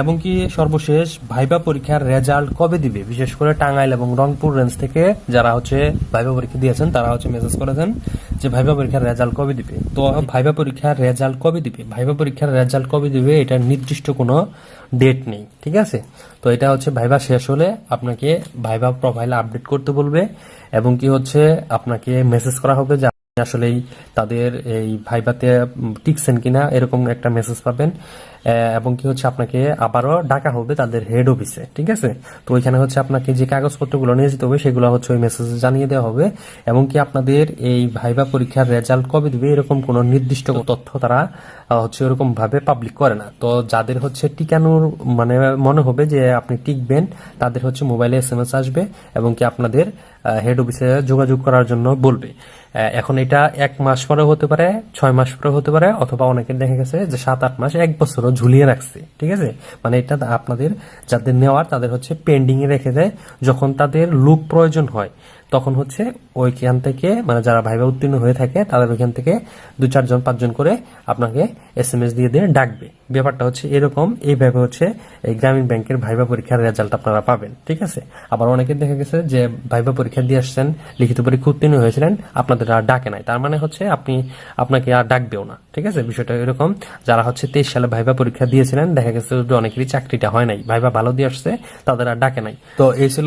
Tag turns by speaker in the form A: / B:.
A: এবং কি সর্বশেষ ভাইবা পরীক্ষার রেজাল্ট কবে দিবে? বিশেষ করে টাঙ্গাইল এবং রংপুর রেঞ্জ থেকে যারা হচ্ছে ভাইবা পরীক্ষা দিয়েছেন, তারা হচ্ছে মেসেজ করেছেন যে ভাইবা পরীক্ষার রেজাল্ট কবে দিবে? তো ভাইবা পরীক্ষার রেজাল্ট কবে দিবে? ভাইবা পরীক্ষার রেজাল্ট কবে দিবে এটা নির্দিষ্ট কোনো ডেট নেই, ঠিক আছে? তো এটা হচ্ছে ভাইবা শেষ হলে আপনাকে ভাইবা প্রোফাইল আপডেট করতে বলবে এবং কি হচ্ছে আপনাকে মেসেজ করা হবে যে আসলেই তাদের এই ভাইবাতে টিকছেন কিনা এরকম একটা মেসেজ পাবেন। এবং কি হচ্ছে আপনাকে আবারও ডাকা হবে তাদের হেড অফিসে ঠিক আছে? তো ওইখানে হচ্ছে আপনাকে যে কাগজপত্রগুলো নিয়ে যেতে হবে সেগুলো হচ্ছে ওই মেসেজে জানিয়ে দেওয়া হবে। এবং কি আপনাদের এই ভাইবা পরীক্ষার রেজাল্ট কবে দিবে এরকম কোনো নির্দিষ্ট তথ্য তারা হচ্ছে ওরকম ভাবে পাবলিক করে না। তো যাদের হচ্ছে টিকানোর মানে মনে হবে যে আপনি টিকবেন তাদের হচ্ছে মোবাইলে এস এম এস আসবে এবং কি আপনাদের হেড অফিসে যোগাযোগ করার জন্য বলবে। এখন এটা এক মাস পরেও হতে পারে, ছয় মাস পরেও হতে পারে, অথবা অনেকের দেখা গেছে যে সাত, আট মাস, এক বছরও ঝুলিয়ে রাখছে, ঠিক আছে? মানে এটা আপনাদের যাদের নেওয়ার, তাদের হচ্ছে পেন্ডিং এ রেখে দেয়, যখন তাদের লুক প্রয়োজন হয়। তখন হচ্ছে ওইখান থেকে মানে যারা ভাইবা উত্তীর্ণ হয়ে থাকে, তাদের ওইখান থেকে দু চারজন পাঁচজন করে আপনাকে এস এম এস দিয়ে দিয়ে ডাকবে। ব্যাপারটা হচ্ছে এরকম। এইভাবে হচ্ছে এই গ্রামীণ ব্যাংকের ভাইবা পরীক্ষার রেজাল্ট আপনারা পাবেন, ঠিক আছে? আবার অনেকে দেখা গেছে যে ভাইবা পরীক্ষা দিয়ে আসছেন, লিখিত পরীক্ষা উত্তীর্ণ হয়েছিলেন, আপনাদের আর ডাকে নাই। তার মানে হচ্ছে আপনি, আপনাকে আর ডাকবেও না, ঠিক আছে? বিষয়টা এরকম। যারা হচ্ছে তেইশ সালে ভাইবা পরীক্ষা দিয়েছিলেন, দেখা গেছে অনেকেরই চাকরিটা হয় নাই। ভাইবা ভালো দিয়ে আসছে, তাদের আর ডাকে নাই। তো এই ছিল